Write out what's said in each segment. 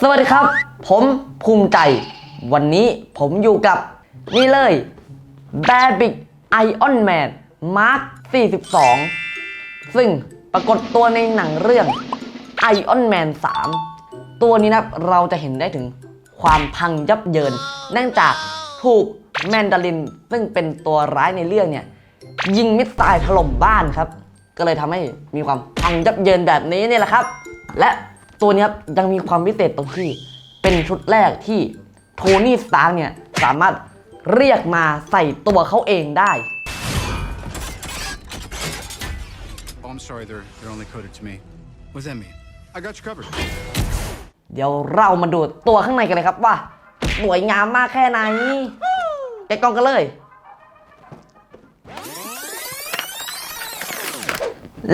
สวัสดีครับ ผมภูมิใจ วันนี้ผมอยู่กับ นี่เลย b a b i c Iron Man Mark 42 ซึ่งปรากฏตัวในหนังเรื่อง Iron Man 3 ตัวนี้นะเราจะเห็นได้ถึงความพังยับเยินเนื่องจากถูก แมนดาริน ซึ่งเป็นตัวร้ายในเรื่องเนี่ย ยิงมิสไซล์ถล่มบ้านครับ ก็เลยทำให้มีความพังยับเยินแบบนี้เนี่ยแหละครับ และตัวนี้ครับยังมีความพิเศษตรงที่ เป็นชุดแรกที่โทนี่สตาร์กเนี่ยสามารถเรียกมาใส่ตัวเขาเองได้ Oh, I'm sorry, they're they're only coded to me. What does that mean? I got you covered. เดี๋ยวเรามาดูตัวข้างในกันเลยครับว่าสวยงามมากแค่ไหน แกก้องกันเลย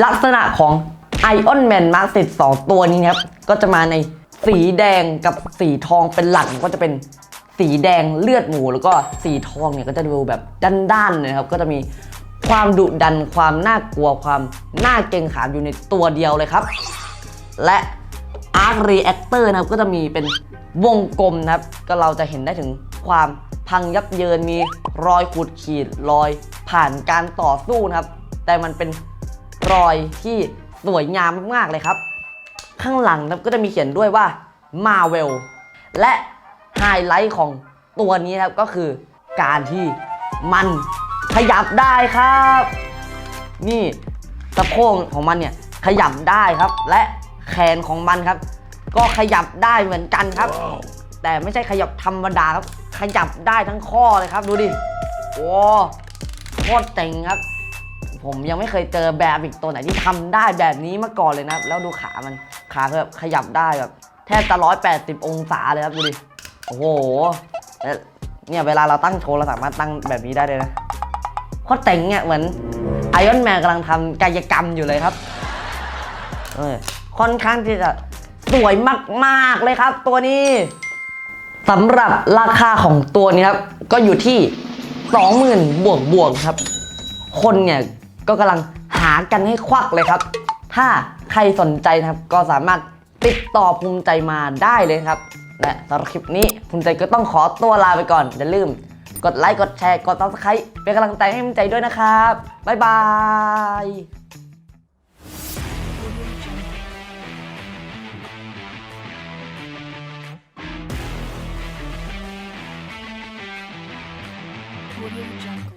ลักษณะของ Iron Man Mark 12 ตัวนี้ครับ ก็จะมาในสีแดงกับสีทองเป็นหลักก็จะเป็นสีแดงเลือดหมูแล้วก็สีทองเนี่ยก็จะดูแบบด้านๆเลยครับ ก็จะมีความดุดันความน่ากลัวความน่าเกรงขามอยู่ในตัวเดียวเลยครับ และ Arc Reactor นะครับก็จะมีเป็น วงกลมนะครับ ก็เราจะเห็นได้ถึงความพังยับเยินมีรอยขูดขีดรอยผ่านการต่อสู้นะครับ แต่มันเป็นรอยที่สวยงามมากๆเลยครับ ข้างหลังนะก็จะมีเขียนด้วยว่า Marvel และไฮไลท์ของตัวนี้ครับก็คือการที่มันขยับได้ครับ นี่สะโพกของมันเนี่ยขยับได้ครับ และแขนของมันครับ ก็ขยับได้เหมือนกันครับ แต่ไม่ใช่ขยับธรรมดาครับ ขยับได้ทั้งข้อเลยครับ ดูดิโอ้โคตรเจ๋งครับ ผมยังไม่เคยเจอแบบอีกตัวไหนที่ทำได้แบบนี้มาก่อนเลยนะครับแล้วดูขามันขาแบบขยับได้แบบแทบจะร้อยแปดสิบองศาเลยครับดูดิโอ้โหแล้วเนี่ยเวลาเราตั้งโชว์เราสามารถตั้งแบบนี้ได้เลยนะโคตรเจ๋งเนี่ยเหมือนไอออนแมนกำลังทำกายกรรมอยู่เลยครับ เออค่อนข้างที่จะ สวยมากๆเลยครับ ตัวนี้สำหรับราคาของตัวนี้ครับ ก็อยู่ที่ 20,000 บวกบวกครับ คนเนี่ยก็กำลังหากันให้ควักเลยครับ ถ้าใครสนใจนะครับ ก็สามารถติดต่อภูมิใจมาได้เลยครับ และสำหรับคลิปนี้ภูมิใจก็ต้องขอตัวลาไปก่อนอย่าลืม กดไลค์กดแชร์กด subscribe เป็นกำลังใจให้ภูมิใจด้วยนะครับบ๊ายบาย Audio Jungle.